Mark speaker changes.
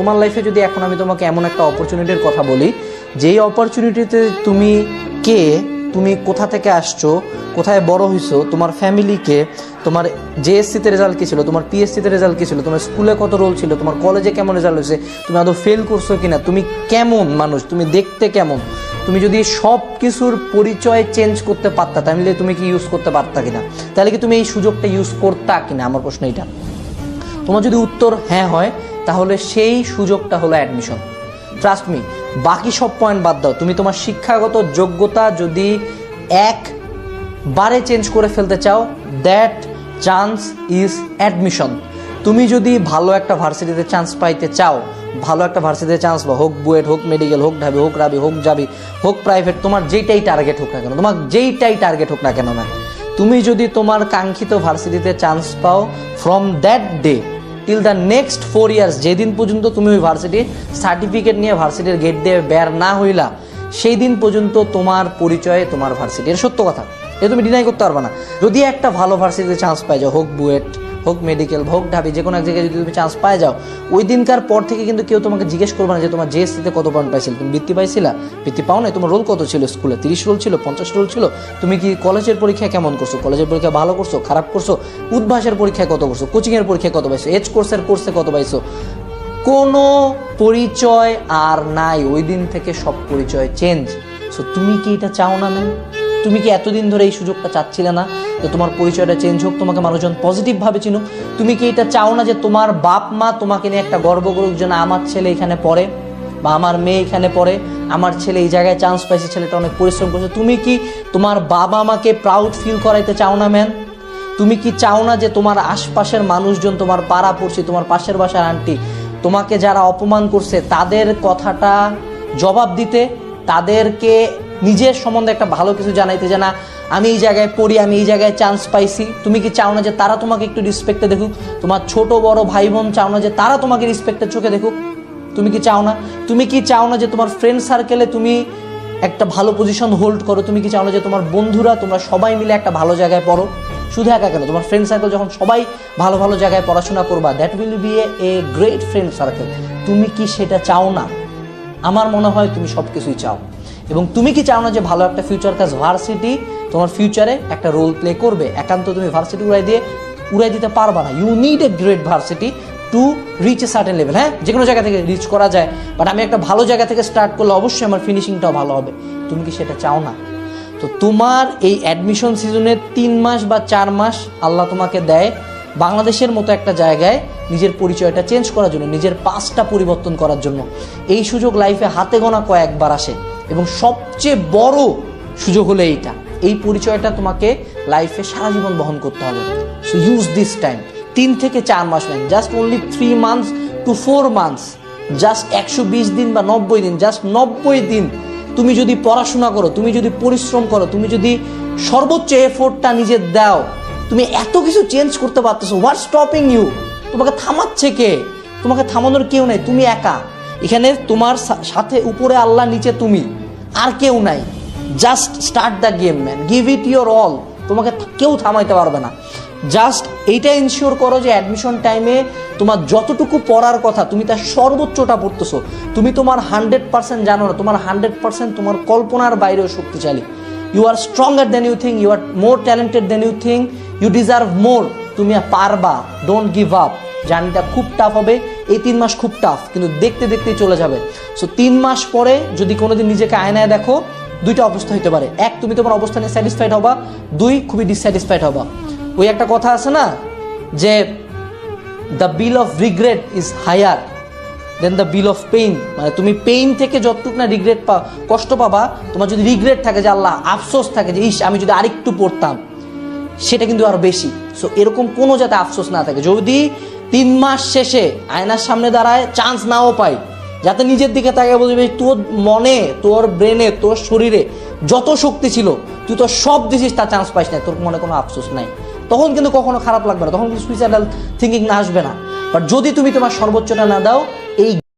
Speaker 1: তোমার লাইফে যদি এখন আমি তোমাকে এমন একটা অপরচুনিটির কথা বলি, যেই অপরচুনিটিতে তুমি কে, তুমি কোথা থেকে আসছো, কোথায় বড় হয়েছো তোমার ফ্যামিলিকে তোমার জেএসসিতে রেজাল্ট কী ছিল, তোমার পিএসসিতে রেজাল্ট কী ছিল, তোমার স্কুলে কত রোল ছিল, তোমার কলেজে কেমন রেজাল্ট হয়েছে, তুমি আদৌ ফেল করছ কিনা, তুমি কেমন মানুষ, তুমি দেখতে কেমন? তুমি যদি সব কিছুর পরিচয় চেঞ্জ করতে পারতা, তাহলে তুমি কি ইউজ করতে পারতা কিনা? তাহলে কি তুমি এই সুযোগটা ইউজ করতা কিনা? আমার প্রশ্ন এটা তোমার যদি উত্তর হ্যাঁ হয়, তাহলে সেই সুযোগটা হলো অ্যাডমিশন ট্রাস্ট মি বাকি সব পয়েন্ট বাদ দাও। তুমি তোমার শিক্ষাগত যোগ্যতা যদি একবারে চেঞ্জ করে ফেলতে চাও দ্যাট চান্স ইজ অ্যাডমিশন তুমি যদি ভালো একটা ভার্সিটিতে চান্স পাইতে চাও, ভালো একটা ভার্সিটিতে চান্স বা হোক বুয়েট, হোক মেডিকেল হোক ঢাবি, হোক রাবি, হোক যাবি হোক প্রাইভেট তোমার যেইটাই টার্গেট হোক না কেন, তোমার যেইটাই টার্গেট হোক না কেন না, তুমি যদি তোমার কাঙ্ক্ষিত ভার্সিটিতে চান্স পাও from that day till the next four years যেদিন পর্যন্ত তুমি ওই ভার্সিটির সার্টিফিকেট নিয়ে ভার্সিটির গেট দিয়ে বের না হইলা সেই দিন পর্যন্ত তোমার পরিচয়ে তোমার ভার্সিটি এটা সত্য কথা। এটা তুমি ডিনাই করতে পারবে না। যদি একটা ভালো ভার্সিটিতে চান্স পাই যাও হোক, বুয়েট হোক মেডিকেল হোক ঢাবি যে কোনো এক জায়গায় যদি তুমি চান্স পাই যাও, ওই দিনকার পর থেকে কিন্তু কেউ তোমাকে জিজ্ঞেস করবে না যে তোমার জিএসসিতে কত পয়েন্ট পাইছিল? তুমি বৃত্তি পাইছিলা? বৃত্তি পাও না তোমার রোল কত ছিল স্কুলে তিরিশ রোল ছিল, পঞ্চাশ রোল ছিল? তুমি কি কলেজের পরীক্ষা কেমন করছ? কলেজের পরীক্ষা ভালো করছ? খারাপ করছ? উদ্ভাসের পরীক্ষায় কত করছ কোচিংয়ের পরীক্ষায় কত পাইছো? এইচ কোর্সের কোর্সে কত পাইছো? কোনো পরিচয় আর নাই। ওই দিন থেকে সব পরিচয় চেঞ্জ সো তুমি কি এটা চাও না ম্যাম তুমি কি এতদিন ধরে এই সুযোগটা চাচ্ছিলে না? যে তোমার পরিচয়টা চেঞ্জ হোক, তোমাকে মানুষজন পজিটিভভাবে চিনুক। তুমি কি এটা চাও না যে তোমার বাপ মা তোমাকে নিয়ে একটা গর্ব করুক যে আমার ছেলে এখানে পড়ে বা আমার মেয়ে এখানে পড়ে? আমার ছেলে এই জায়গায় চান্স পাইছে, ছেলেটা অনেক পরিশ্রম করছে। তুমি কি তোমার বাবা মাকে প্রাউড ফিল করাইতে চাও না ম্যাম তুমি কি চাও না যে তোমার আশপাশের মানুষজন তোমার পাড়া পড়ছি, তোমার পাশের বাসার আন্টি তোমাকে যারা অপমান করছে, তাদের কথাটা জবাব দিতে, তাদেরকে নিজের সম্বন্ধে একটা ভালো কিছু জানাইতে যে না, আমি এই জায়গায় পড়ি, আমি এই জায়গায় চান্স পাইছি। তুমি কি চাও না যে তারা তোমাকে একটু রিসপেক্টে দেখুক? তোমার ছোট, বড় ভাই বোন চাও না যে তারা তোমাকে রিসপেক্টের চোখে দেখুক? তুমি কি চাও না? তুমি কি চাও না যে তোমার ফ্রেন্ড সার্কেলে তুমি একটা ভালো পজিশন হোল্ড করো? তুমি কি চাও না যে তোমার বন্ধুরা, তোমরা সবাই মিলে একটা ভালো জায়গায় পড়ো? শুধু একা কেন? তোমার ফ্রেন্ড সার্কেল যখন সবাই ভালো ভালো জায়গায় পড়াশোনা করবা that will be a great friend circle তুমি কি সেটা চাও না? আমার মনে হয় তুমি সব কিছুই চাও। এবং তুমি কি চাও না যে ভালো একটা ফিউচার কাজ ভার্সিটি তোমার ফিউচারে একটা রোল প্লে করবে? একান্ত তুমি ভার্সিটি উড়াই দিয়ে উড়াই দিতে পারবা না। You need a great varsity to reach a certain level হ্যাঁ? যে কোনো জায়গা থেকে রিচ করা যায় বাট আমি একটা ভালো জায়গা থেকে স্টার্ট করলে অবশ্যই আমার ফিনিশিংটাও ভালো হবে। তুমি কি সেটা চাও না? তো তোমার এই অ্যাডমিশন সিজনে তিন মাস বা চার মাস আল্লাহ তোমাকে দেয় বাংলাদেশের মতো একটা জায়গায় নিজের পরিচয়টা চেঞ্জ করার জন্য, নিজের পাসটা পরিবর্তন করার জন্য। এই সুযোগ লাইফে হাতে গোনা কয়েকবার আসে। এবং সবচেয়ে বড় সুযোগ হলো এইটা। এই পরিচয়টা তোমাকে লাইফে সারা জীবন বহন করতে হবে। সো ইউজ দিস টাইম তিন থেকে চার মাস man just only three months to four months just একশো বিশ দিন বা নব্বই দিন। জাস্ট নব্বই দিন তুমি যদি পড়াশোনা করো, তুমি যদি পরিশ্রম করো, তুমি যদি সর্বোচ্চ এফোর্টটা নিজের দাও, তুমি এত কিছু চেঞ্জ করতে পারতেছো। হোয়াট স্টপিং ইউ তোমাকে থামাচ্ছে কে? তোমাকে থামানোর কেউ নেই। তুমি একা। এখানে তোমার সাথে উপরে আল্লাহ, নিচে তুমি। আর কেউ নাই। Just start the game man give it your all তোমাকে কেউ থামাইতে পারবে না। জাস্ট এইটা ইনশিওর করো যে অ্যাডমিশন টাইমে তোমার যতটুকু পড়ার কথা, তুমি তার সর্বোচ্চটা পড়তেছো। তুমি তোমার হান্ড্রেড পার্সেন্ট জানো না, তোমার হান্ড্রেড পার্সেন্ট তোমার কল্পনার বাইরেও শক্তিশালী। You are stronger than you think you are more talented than you think you deserve more তুমি পারবা ডোন্ট গিভ আপ জার্নিটা খুব টাফ হবে। এই তিন মাস খুব টাফ কিন্তু দেখতে দেখতেই চলে যাবে। সো তিন মাস পরে যদি কোনোদিন নিজেকে আয়নায় দেখো, দুইটা অবস্থা হতে পারে। এক, তুমি তোমার অবস্থানে স্যাটিসফাইড হবা। দুই, খুবই ডিসস্যাটিসফাইড হবা। ওই একটা কথা আছে না, যে the bill of regret is higher than the bill of pain মানে তুমি পেইন থেকে যতটুক না রিগ্রেট পা, কষ্ট পাবা, তোমার যদি রিগ্রেট থাকে যে আল্লাহ, আফসোস থাকে যে, ইস, আমি যদি আরেকটু পড়তাম। সেটা কিন্তু আরও বেশি। সো এরকম কোনো যাতে আফসোস না থাকে। যদি তিন মাস শেষে আয়নার সামনে দাঁড়ায় চান্স নাও পাই যাতে নিজের দিকে তাকে বলবে তোর মনে, তোর ব্রেনে তোর শরীরে যত শক্তি ছিল, তুই তো সব দিছিস তার চান্স পাইস না তোর মনে কোনো আফসোস নাই। তখন কিন্তু কখনো খারাপ লাগবে না, তখন কিন্তু সুইসাইডাল থিঙ্কিং না আসবে না। বাট যদি তুমি তোমার সর্বোচ্চটা না দাও, এই